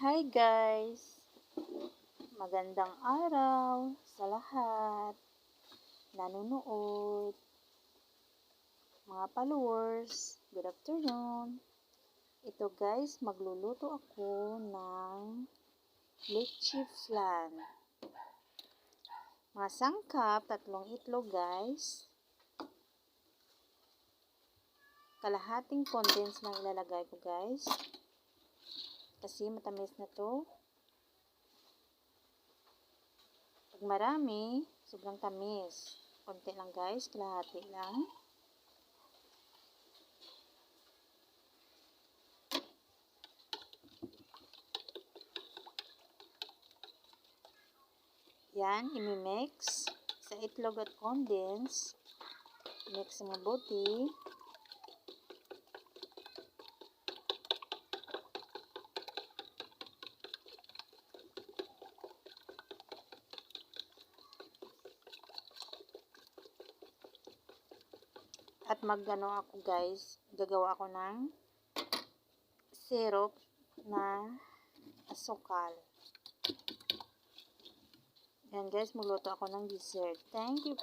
Hi guys! Magandang araw sa lahat. Nanonood. Mga followers, good afternoon. Ito guys, magluluto ako ng leche flan. Mga sangkap, tatlong itlog guys. Kalahating condense lang ilalagay ko guys. Kasi matamis na to. Pag marami, sobrang tamis. Konti lang guys, kalahati lang. Yan, imimix sa itlog at condense. Mix mabuti. At magano ako guys, gagawa ako ng syrup na asukal. Yan guys, magluto ako ng dessert. Thank you.